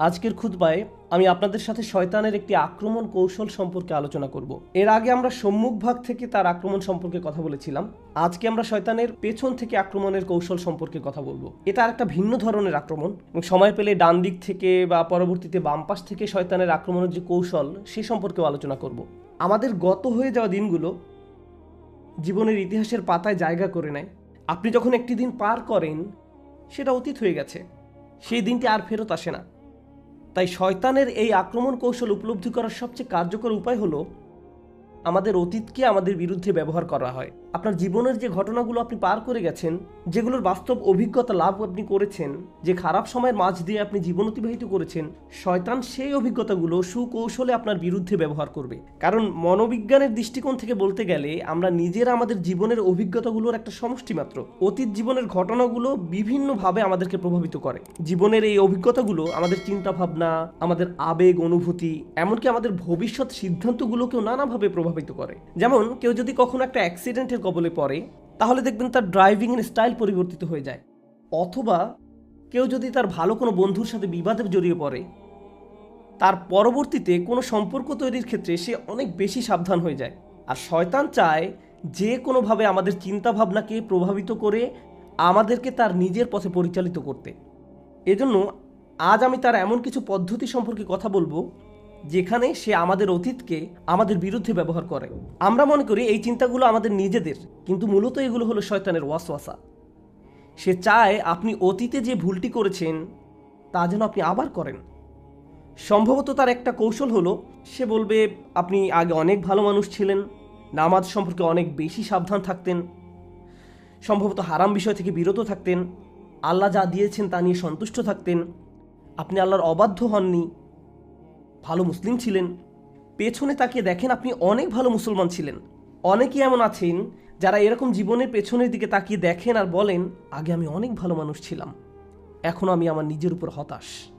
আজকের খুতবায় আমি আপনাদের সাথে শয়তানের একটি আক্রমণ কৌশল সম্পর্কে আলোচনা করব। এর আগে আমরা সম্মুখ ভাগ থেকে তার আক্রমণ সম্পর্কে কথা বলেছিলাম। আজকে আমরা শয়তানের পেছন থেকে আক্রমণের কৌশল সম্পর্কে কথা বলব। এটা একটা ভিন্ন ধরনের আক্রমণ এবং সময় পেলে ডান দিক থেকে বা পরবর্তীতে বাম পাশ থেকে শয়তানের আক্রমণের যে কৌশল, সে সম্পর্কেও আলোচনা করব। আমাদের গত হয়ে যাওয়া দিনগুলো জীবনের ইতিহাসের পাতায় জায়গা করে নেয়। আপনি যখন একটি দিন পার করেন, সেটা অতীত হয়ে গেছে। সেই দিনটি আর ফেরত আসে না। তাই শয়তানের এই আক্রমণ কৌশল উপলব্ধি করার সবচেয়ে কার্যকর উপায় হলো আমাদের অতীতকে আমাদের বিরুদ্ধে ব্যবহার করা হয়। আপনার জীবনের যে ঘটনাগুলো আপনি পার করে গেছেন, যেগুলোর বাস্তব অভিজ্ঞতা লাভ আপনি করেছেন, যে খারাপ সময়ের মাঝ দিয়ে আপনি জীবন অতিবাহিত করেছেন, শয়তান সেই অভিজ্ঞতাগুলো সুকৌশলে আপনার বিরুদ্ধে ব্যবহার করবে। কারণ মনোবিজ্ঞানের দৃষ্টিকোণ থেকে বলতে গেলে, আমরা নিজেরা আমাদের জীবনের অভিজ্ঞতাগুলোর একটা সমষ্টি মাত্র। অতীত জীবনের ঘটনাগুলো বিভিন্নভাবে আমাদেরকে প্রভাবিত করে। জীবনের এই অভিজ্ঞতাগুলো, আমাদের চিন্তা ভাবনা আমাদের আবেগ, অনুভূতি, এমনকি আমাদের ভবিষ্যৎ সিদ্ধান্তগুলোকেও নানাভাবে প্রভাবিত করে। যেমন, কেউ যদি কখনো একটা অ্যাক্সিডেন্টের কবলে পড়ে, তাহলে দেখবেন তার ড্রাইভিংয়ের স্টাইল পরিবর্তিত হয়ে যায়। অথবা কেউ যদি তার ভালো কোনো বন্ধুর সাথে বিবাদে জড়িয়ে পড়ে, তার পরবর্তীতে কোনো সম্পর্ক তৈরির ক্ষেত্রে সে অনেক বেশি সাবধান হয়ে যায়। আর শয়তান চায় যে কোনোভাবে আমাদের চিন্তাভাবনাকে প্রভাবিত করে আমাদেরকে তার নিজের পথে পরিচালিত করতে। এজন্য আজ আমি তার এমন কিছু পদ্ধতি সম্পর্কে কথা বলব যেখানে সে আমাদের অতীতকে আমাদের বিরুদ্ধে ব্যবহার করে। আমরা মনে করি এই চিন্তাগুলো আমাদের নিজেদের, কিন্তু মূলত এগুলো হলো শয়তানের ওয়াসওয়াসা। সে চায় আপনি অতীতে যে ভুলটি করেছেন, তা যেন আপনি আবার করেন। সম্ভবত তার একটা কৌশল হলো, সে বলবে, আপনি আগে অনেক ভালো মানুষ ছিলেন, নামাজ সম্পর্কে অনেক বেশি সাবধান থাকতেন, সম্ভবত হারাম বিষয় থেকে বিরত থাকতেন, আল্লাহ যা দিয়েছেন তা নিয়ে সন্তুষ্ট থাকতেন, আপনি আল্লাহর অবাধ্য হননি ভালো মুসলিম ছিলেন। পেছনে তাকিয়ে দেখেন আপনি অনেক ভালো মুসলমান ছিলেন। অনেকেই এমন আছেন যারা এরকম জীবনের পেছনের দিকে তাকিয়ে দেখেন আর বলেন, আগে আমি অনেক ভালো মানুষ ছিলাম। এখন আমি আমার নিজের উপর হতাশ।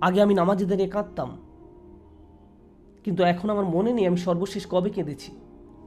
আগে আমি নামাজে দাঁড়িয়ে কাঁদতাম। কিন্তু এখন আমার মনে নেই আমি সর্বশেষ কবে কেঁদেছি।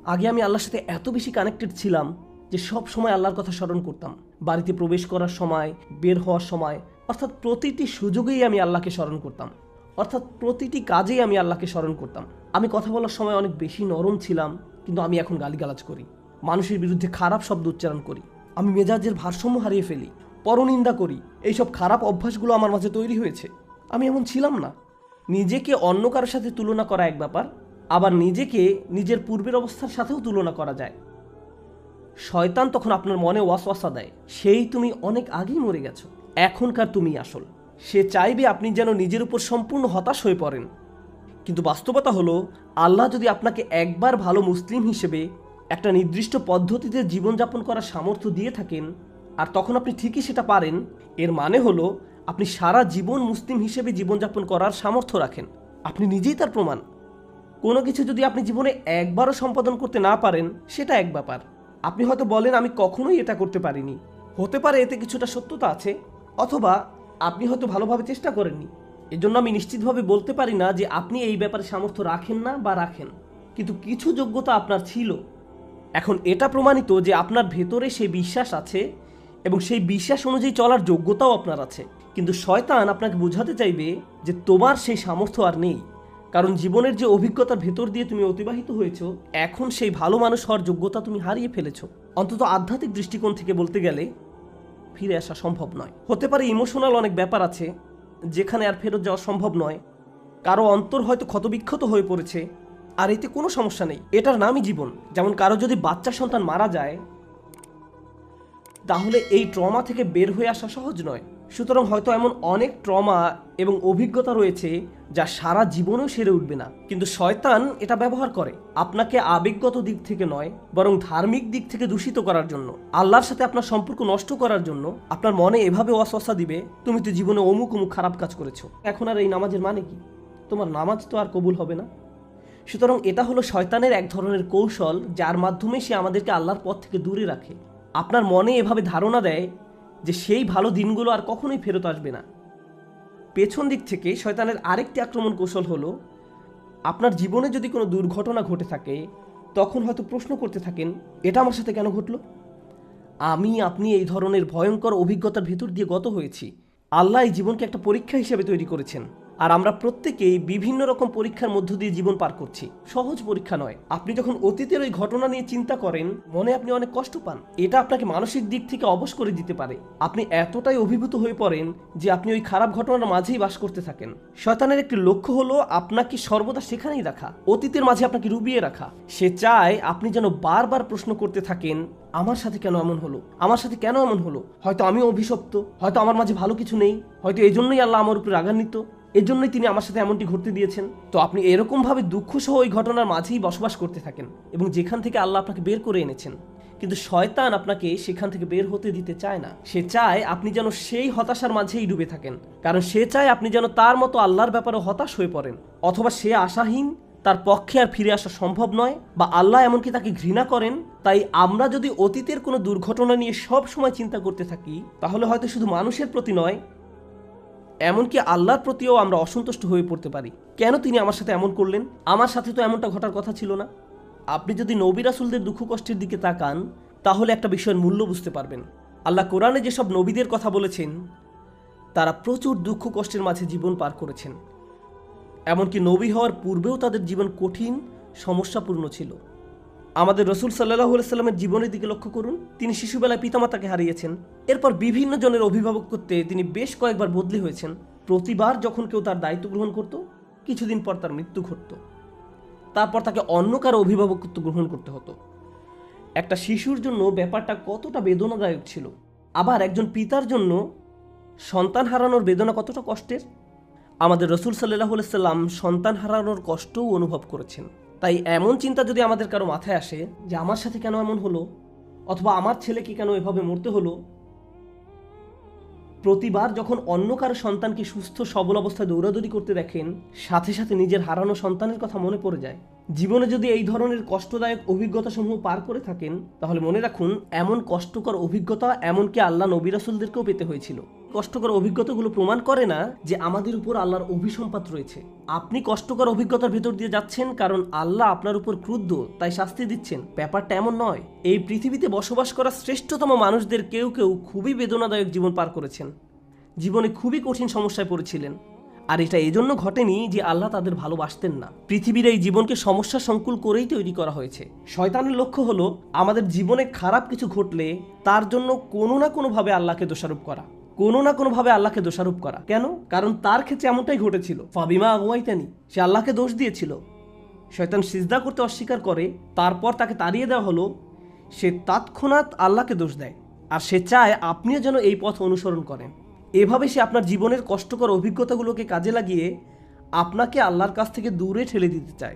আগে আমি আল্লাহর সাথে এত বেশি কানেক্টেড ছিলাম যে সব সময় আল্লাহর কথা স্মরণ করতাম। বাড়িতে প্রবেশ করার সময়, বের হওয়ার সময়, অর্থাৎ প্রতিটি সুযোগেই আমি আল্লাহকে স্মরণ করতাম। অর্থাৎ প্রতিটি কাজেই আমি আল্লাহকে স্মরণ করতাম। আমি কথা বলার সময় অনেক বেশি নরম ছিলাম, কিন্তু আমি এখন গালিগালাজ করি। মানুষের বিরুদ্ধে খারাপ শব্দ উচ্চারণ করি। আমি মেজাজের ভারসাম্য হারিয়ে ফেলি, পরনিন্দা করি। এইসব খারাপ অভ্যাসগুলো আমার মাঝে তৈরি হয়েছে। আমি এমন ছিলাম না। নিজেকে অন্য কারোর সাথে তুলনা করা এক ব্যাপার, আবার নিজেকে নিজের পূর্বের অবস্থার সাথেও তুলনা করা যায়। শয়তান তখন আপনার মনে ওয়াসওয়াসা দেয়, সেই তুমি অনেক আগেই মরে গেছো, এখনকার তুমি আসল। সে চাইবে আপনি যেন নিজের উপর সম্পূর্ণ হতাশ হয়ে পড়েন। কিন্তু বাস্তবতা হলো, আল্লাহ যদি আপনাকে একবার ভালো মুসলিম হিসেবে একটা নির্দিষ্ট পদ্ধতিতে জীবনযাপন করার সামর্থ্য দিয়ে থাকেন, আর তখন আপনি ঠিকই সেটা পারেন, এর মানে হলো আপনি সারা জীবন মুসলিম হিসেবে জীবনযাপন করার সামর্থ্য রাখেন। আপনি নিজেই তার প্রমাণ। কোনো কিছু যদি আপনি জীবনে একবারও সম্পাদন করতে না পারেন, সেটা এক ব্যাপার। আপনি হয়তো বলেন, আমি কখনোই এটা করতে পারিনি। হতে পারে এতে কিছুটা সত্যতা আছে, অথবা আপনি হয়তো ভালোভাবে চেষ্টা করেননি। এজন্য আমি নিশ্চিতভাবে বলতে পারি না যে আপনি এই ব্যাপারে সামর্থ্য রাখেন না বা রাখেন। কিন্তু কিছু যোগ্যতা আপনার ছিল। এখন এটা প্রমাণিত যে আপনার ভেতরে সেই বিশ্বাস আছে এবং সেই বিশ্বাস অনুযায়ী চলার যোগ্যতাও আপনার আছে। কিন্তু শয়তান আপনাকে বোঝাতে চাইবে যে তোমার সেই সামর্থ্য আর নেই। কারণ জীবনের যে অভিজ্ঞতার ভেতর দিয়ে তুমি অতিবাহিত হয়েছ, এখন সেই ভালো মানুষ হওয়ার যোগ্যতা তুমি হারিয়ে ফেলেছ। অন্তত আধ্যাত্মিক দৃষ্টিকোণ থেকে বলতে গেলে ফিরে আসা সম্ভব নয়। হতে পারে ইমোশনাল অনেক ব্যাপার আছে, যেখানে আর ফেরত যাওয়া সম্ভব নয়। কারও অন্তর হয়তো ক্ষতবিক্ষত হয়ে পড়েছে, আর এতে কোনো সমস্যা নেই। এটার নামই জীবন। যেমন কারও যদি বাচ্চা সন্তান মারা যায়, তাহলে এই ট্রমা থেকে বের হয়ে আসা সহজ নয়। সুতরাং হয়তো এমন অনেক ট্রমা এবং অভিজ্ঞতা রয়েছে যা সারা জীবনেও সেরে উঠবে না। কিন্তু শয়তান এটা ব্যবহার করে। আপনাকে আবেগগত দিক থেকে নয়, বরং ধার্মিক দিক থেকে দূষিত করার জন্য। আল্লাহর সাথে আপনার সম্পর্ক নষ্ট করার জন্য আপনার মনে এভাবে অসসা দিবে, তুমি তো জীবনে অমুক অমুক খারাপ কাজ করেছ। এখন আর এই নামাজের মানে কি? তোমার নামাজ তো আর কবুল হবে না। সুতরাং এটা হলো শয়তানের এক ধরনের কৌশল, যার মাধ্যমে সে আমাদেরকে আল্লাহর পথ থেকে দূরে রাখে। আপনার মনে এভাবে ধারণা দেয় যে সেই ভালো দিনগুলো আর কখনোই ফেরত আসবে না। পেছন দিক থেকে শয়তানের আরেকটি আক্রমণ কৌশল হলো, আপনার জীবনে যদি কোনো দুর্ঘটনা ঘটে থাকে, তখন হয়তো প্রশ্ন করতে থাকেন, এটা আমার সাথে কেন ঘটল? আমি, আপনি এই ধরনের ভয়ঙ্কর অভিজ্ঞতার ভেতর দিয়ে গত হয়েছি। আল্লাহ এই জীবনকে একটা পরীক্ষা হিসেবে তৈরি করেছেন। আর আমরা প্রত্যেকেই বিভিন্ন রকম পরীক্ষার মধ্য দিয়ে জীবন পার করছি। সহজ পরীক্ষা নয়। আপনি যখন অতীতের ওই ঘটনা নিয়ে চিন্তা করেন, মনে আপনি অনেক কষ্ট পান। এটা আপনাকে মানসিক দিক থেকে অবশ করে দিতে পারে। আপনি এতটাই অভিভূত হয়ে পড়েন যে আপনি ওই খারাপ ঘটনার মাঝেই বাস করতে থাকেন। শয়তানের একটি লক্ষ্য হলো আপনাকে সর্বদা সেখানেই রাখা। অতীতের মাঝে আপনাকে রুবিয়ে রাখা। সে চায় আপনি যেন বারবার প্রশ্ন করতে থাকেন, আমার সাথে কেন এমন হলো? আমার সাথে কেন এমন হলো? হয়তো আমি অভিশপ্ত। হয়তো আমার মাঝে ভালো কিছু নেই। হয়তো এই জন্যই আল্লাহ আমার উপর রাগান্বিত। এর জন্যই তিনি আমার সাথে এমনটি ঘটতে দিয়েছেন। তো আপনি এরকমভাবে দুঃখ সহ ওই ঘটনার মাঝেই বসবাস করতে থাকেন এবং যেখান থেকে আল্লাহ আপনাকে বের করে এনেছেন। কিন্তু শয়তান আপনাকে সেখান থেকে বের হতে দিতে চায় না। সে চায় আপনি যেন সেই হতাশার মাঝেই ডুবে থাকেন। কারণ সে চায় আপনি যেন তার মতো আল্লাহর ব্যাপারে হতাশ হয়ে পড়েন। অথবা সে আশাহীন, তার পক্ষে আর ফিরে আসা সম্ভব নয় বা আল্লাহ এমনকি তাকে ঘৃণা করেন। তাই আমরা যদি অতীতের কোনো দুর্ঘটনা নিয়ে সব সময় চিন্তা করতে থাকি, তাহলে হয়তো শুধু মানুষের প্রতি নয় এমনকি আল্লাহর প্রতিও আমরা অসন্তুষ্ট হয়ে পড়তে পারি। কেন তিনি আমার সাথে এমন করলেন? আমার সাথে তো এমনটা ঘটার কথা ছিল না। আপনি যদি নবী রাসুলদের দুঃখ কষ্টের দিকে তাকান, তাহলে একটা বিষয়ের মূল্য বুঝতে পারবেন। আল্লাহ কোরআনে যেসব নবীদের কথা বলেছেন, তারা প্রচুর দুঃখ কষ্টের মাঝে জীবন পার করেছেন। এমনকি নবী হওয়ার পূর্বেও তাদের জীবন কঠিন, সমস্যাপূর্ণ ছিল। আমাদের রসুল সাল্লাহ সাল্লামের জীবনের দিকে লক্ষ্য করুন, তিনি শিশুবেলায় পিতামাতাকে হারিয়েছেন। এরপর বিভিন্ন জনের অভিভাবক করতে তিনি বেশ কয়েকবার বদলি হয়েছেন। প্রতিবার যখন কেউ তার দায়িত্ব গ্রহণ করত, কিছুদিন পর তার মৃত্যু ঘটত। তারপর তাকে অন্য কারও অভিভাবকত্ব গ্রহণ করতে হতো। একটা শিশুর জন্য ব্যাপারটা কতটা বেদনাদায়ক ছিল। আবার একজন পিতার জন্য সন্তান হারানোর বেদনা কতটা কষ্টের? আমাদের রসুল সাল্লাহ সাল্লাম সন্তান হারানোর কষ্টও অনুভব করেছেন। তাই এমন চিন্তা যদি আমাদের কারও মাথায় আসে যে আমার সাথে কেন এমন হলো, অথবা আমার ছেলেকে কেন এভাবে মরতে হলো? প্রতিবার যখন অন্য কারও সন্তানকে সুস্থ, সবল অবস্থায় দৌড়াদৌড়ি করতে দেখেন, সাথে সাথে নিজের হারানো সন্তানের কথা মনে পড়ে যায়। জীবনে যদি এই ধরনের কষ্টদায়ক অভিজ্ঞতা সমূহ পার করে থাকেন, তাহলে মনে রাখুন, এমন কষ্টকর অভিজ্ঞতা এমনকি আল্লাহ নবী রাসুলদেরকেও পেতে হয়েছিল। কষ্টকর অভিজ্ঞতাগুলো প্রমাণ করে না যে আমাদের উপর আল্লাহর অভিসম্পাত রয়েছে। আপনি কষ্টকর অভিজ্ঞতার ভেতর দিয়ে যাচ্ছেন কারণ আল্লাহ আপনার উপর ক্রুদ্ধ, তাই শাস্তি দিচ্ছেন। ব্যাপারটা এমন নয়। এই পৃথিবীতে বসবাস করা শ্রেষ্ঠতম মানুষদের কেউ কেউ খুবই বেদনাদায়ক জীবন পার করেছেন। জীবনে খুবই কঠিন সমস্যায় পড়েছিলেন। আর এটা এজন্য ঘটেনি যে আল্লাহ তাদের ভালোবাসতেন না। পৃথিবীর এই জীবনকে সমস্যা সংকুল করেই তৈরি করা হয়েছে। শয়তানের লক্ষ্য হলো, আমাদের জীবনে খারাপ কিছু ঘটলে তার জন্য কোনো না কোনোভাবে আল্লাহকে দোষারোপ করা। কোনো না কোনোভাবে আল্লাহকে দোষারোপ করা। কেন? কারণ তার ক্ষেত্রে এমনটাই ঘটেছিল। ফাবিমা আগুয়াইতানি সে আল্লাহকে দোষ দিয়েছিল। শয়তান সিজদা করতে অস্বীকার করে, তারপর তাকে তাড়িয়ে দেওয়া হলো, সে তৎক্ষণাৎ আল্লাহকে দোষ দেয়। আর সে চায় আপনিও যেন এই পথ অনুসরণ করেন। এভাবে সে আপনার জীবনের কষ্টকর অভিজ্ঞতাগুলোকে কাজে লাগিয়ে আপনাকে আল্লাহর কাছ থেকে দূরে ঠেলে দিতে চায়।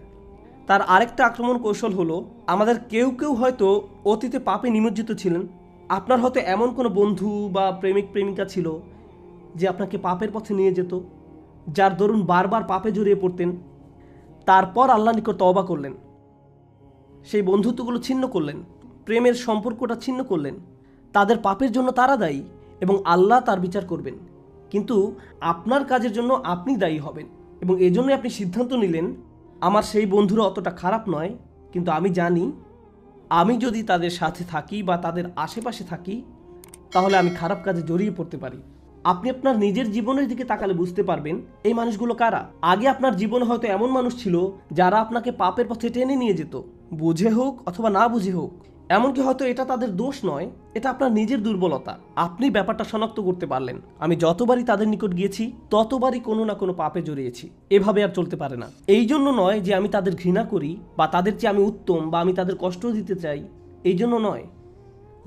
তার আরেকটা আক্রমণ কৌশল হলো, আমাদের কেউ কেউ হয়তো অতীতে পাপে নিমজ্জিত ছিলেন। আপনার হয়তো এমন কোনো বন্ধু বা প্রেমিক, প্রেমিকা ছিল যে আপনাকে পাপের পথে নিয়ে যেত, যার দরুন বারবার পাপে জড়িয়ে পড়তেন, তারপর আল্লাহ নিকট তওবা করলেন। সেই বন্ধুত্বগুলো ছিন্ন করলেন, প্রেমের সম্পর্কটা ছিন্ন করলেন, তাদের পাপের জন্য তারা দায়ী এবং আল্লাহ তার বিচার করবেন। কিন্তু আপনার কাজের জন্য আপনি দায়ী হবেন এবং এজন্যই আপনি সিদ্ধান্ত নিলেন, আমার সেই বন্ধুরা অতটা খারাপ নয়, কিন্তু আমি জানি আমি যদি তাদের সাথে থাকি বা তাদের আশেপাশে থাকি, তাহলে আমি খারাপ কাজে জড়িয়ে পড়তে পারি। আপনি আপনার নিজের জীবনের দিকে তাকালে বুঝতে পারবেন, এই মানুষগুলো কারা? আগে আপনার জীবনে হয়তো এমন মানুষ ছিল, যারা আপনাকে পাপের পথে টেনে নিয়ে যেত। বুঝে হোক অথবা না বুঝে হোক, এমনকি হয়তো এটা তাদের দোষ নয় এটা আপনার নিজের দুর্বলতা। আপনি ব্যাপারটা শনাক্ত করতে পারলেন। আমি যতবারই তাদের নিকট গিয়েছি, ততবারই কোনো না কোনো পাপে জড়িয়েছি। এভাবে আর চলতে পারে না। এই জন্য নয় যে আমি তাদের ঘৃণা করি বা তাদের চেয়ে আমি উত্তম বা আমি তাদের কষ্ট দিতে চাই। এই জন্য নয়।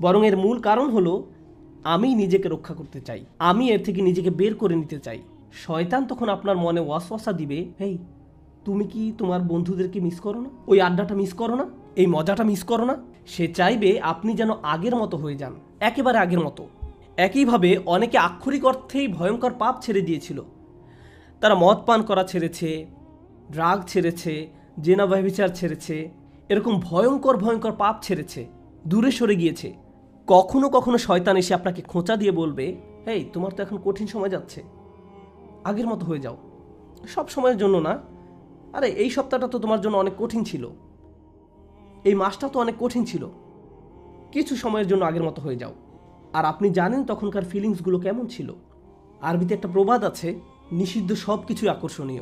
বরং এর মূল কারণ হলো, আমি নিজেকে রক্ষা করতে চাই। আমি এর থেকে নিজেকে বের করে নিতে চাই। শয়তান তখন আপনার মনে ওয়াসওয়াসা দিবে, হেই, তুমি কি তোমার বন্ধুদেরকে মিস করো না? ওই আড্ডাটা মিস করো না? এই মজাটা মিস করো না। সে চাইবে আপনি যেন আগের মতো হয়ে যান, একেবারে আগের মতো। একইভাবে অনেকে আক্ষরিক অর্থেই ভয়ঙ্কর পাপ ছেড়ে দিয়েছিল। তারা মদ পান করা ছেড়েছে ড্রাগ ছেড়েছে, জেনা ব্যভিচার ছেড়েছে, এরকম ভয়ঙ্কর ভয়ঙ্কর পাপ ছেড়েছে, দূরে সরে গিয়েছে। কখনো কখনো শয়তান এসে আপনাকে খোঁচা দিয়ে বলবে এই তোমার তো এখন কঠিন সময় যাচ্ছে। আগের মতো হয়ে যাও। সব সময়ের জন্য না। আরে, এই সপ্তাহটা তো তোমার জন্য অনেক কঠিন ছিল। এই মাসটা তো অনেক কঠিন ছিল। কিছু সময়ের জন্য আগের মতো হয়ে যাও। আর আপনি জানেন তখনকার ফিলিংসগুলো কেমন ছিল। আরবিতে একটা প্রবাদ আছে, নিষিদ্ধ সব কিছুই আকর্ষণীয়।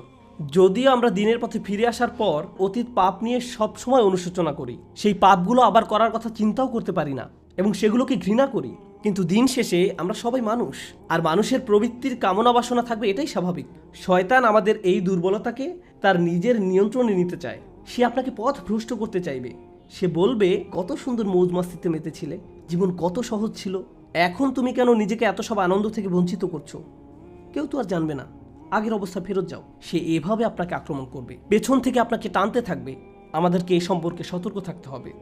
যদিও আমরা দিনের পথে ফিরে আসার পর অতীত পাপ নিয়ে সবসময় অনুশোচনা করি, সেই পাপগুলো আবার করার কথা চিন্তাও করতে পারি না এবং সেগুলোকে ঘৃণা করি। কিন্তু দিন শেষে আমরা সবাই মানুষ, আর মানুষের প্রবৃত্তির কামনা বাসনা থাকবে এটাই স্বাভাবিক। শয়তান আমাদের এই দুর্বলতাকে তার নিজের নিয়ন্ত্রণে নিতে চায়। সে আপনাকে পথ ভ্রষ্ট করতে চাইবে। সে বলবে, কত সুন্দর মৌজ মাস্তিতে মেতেছিলে। জীবন কত সহজ ছিল। এখন তুমি কেন নিজেকে এত সব আনন্দ থেকে বঞ্চিত করছ? কেউ তো আর জানবে না। আগের অবস্থা ফেরত যাও। সে এভাবে আপনাকে আক্রমণ করবে। পেছন থেকে আপনাকে টানতে থাকবে। আমাদেরকে এই সম্পর্কে সতর্ক থাকতে হবে।